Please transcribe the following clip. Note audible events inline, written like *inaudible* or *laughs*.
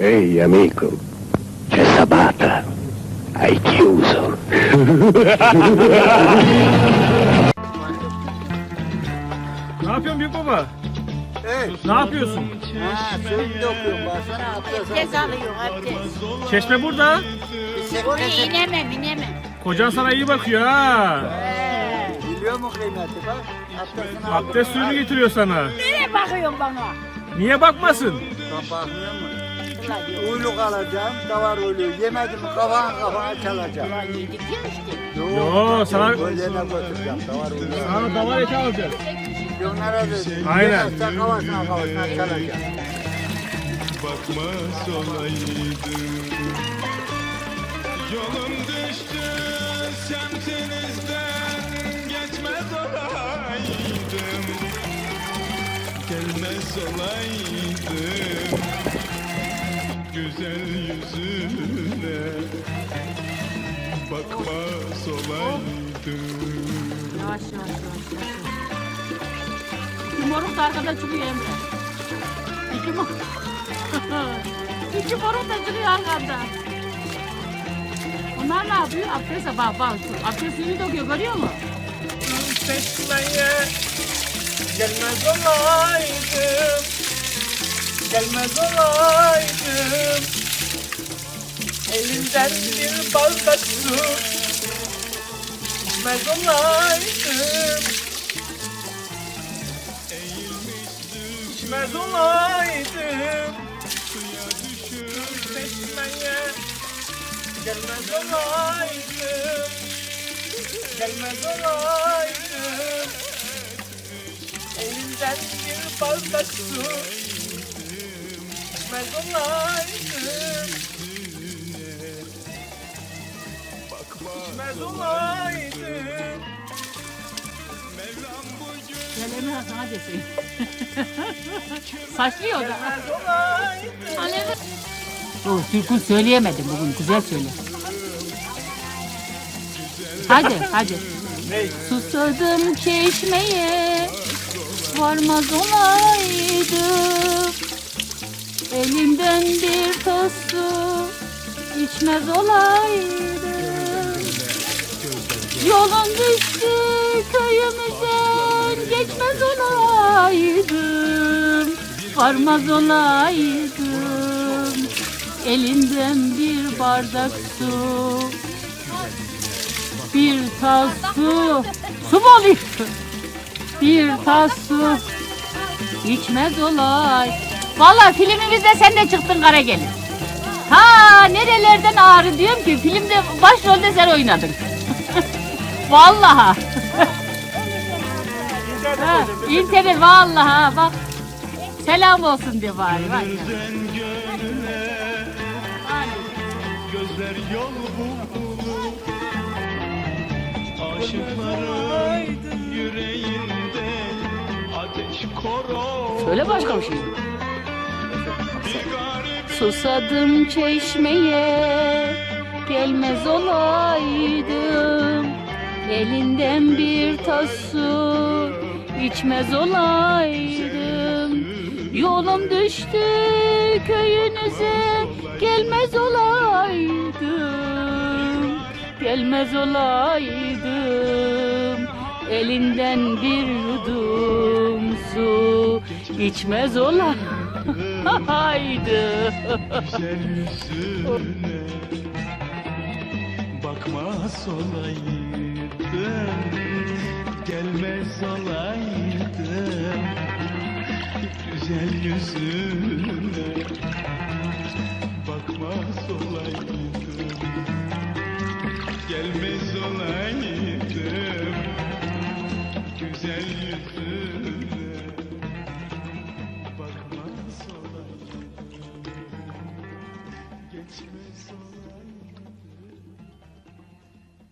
Ehi amico, c'è Sabata. Hai chiuso. Ne yapıyorsun büyük baba? Evet. Ne yapıyorsun? Ha, söğüt okuyorum baksana abdest Abdest al. alıyor abdest. Çeşme burada. Oraya ne- inemem inemem. Kocan sana iyi bakıyor ha. Ee, Biliyor mu kıymeti bak? Abdestini al. Abdest suyunu getiriyor sana. nereye bakıyorsun bana? Niye bakmasın? Sen bakmıyor musun? Yok. Uyluk alacağım, davar uyluğu. Yemedim mi kafana kafana çalacağım. Ulan yedik ya işte. Yo, sana- Böyleğine götüreceğim davar uyluğu. Sana davar eti alacağız. Milyonlara dedim. Aynen. Yemezsen kafasına kafasına çalacağım. bakmaz olaydım Yolum düştü semtinizden geçmez olaydım Gelmez olaydım güzel yüzüne Bakmaz olaydım Yavaş yavaş yavaş. yavaş. İki moruk da arkada çıkıyor Emre. İki moruk. *laughs* İki moruk da çıkıyor arkada. Onlar ne yapıyor? Abdeste bak bak. Abdest suyu döküyor görüyor musun? Çeşmeye gelmez olaydım. Gelmez olaydım. Elinden bir bardak su içmez olaydım. İçmez olaydım. Çeşmeye gelmez olaydım. Gelmez olaydım Elinden bir bardak su İçmez olaydım İçmez olaydım Gel Emre sana desin. *laughs* Saçlıyor da. Alevi. Dur türkü söyleyemedim bugün. Güzel söyle. Hadi hadi. Susadım çeşmeye varmaz olaydım Elimden bir tas su içmez olaydım Yolum düştü köyümüzden geçmez olaydım Varmaz olaydım Elinden bir bardak su bir tas su. Su mu oluyor? Bir tas su. İçmez olay. Vallahi filmimizde sen de çıktın kara gelin. Ha nerelerden ağrı diyorum ki filmde başrolde sen oynadın. *laughs* vallahi. ha, internet vallahi ha, bak. Selam olsun diye bari. Bak. Gözler yol Aşıkların yüreğinde ateş koro Söyle başka bir şey. Susadım çeşmeye gelmez olaydım. Elinden bir tas su içmez olaydım. Yolum düştü köyünüze gelmez olaydım. Gelmez olaydım. Elinden bir yudum su içmez olaydım *laughs* güzel yüzüne Bakmaz olaydım Gelmez olaydım. Güzel yüzüne Bakmaz olaydım Gelmez olaydım. Güzel yüzüne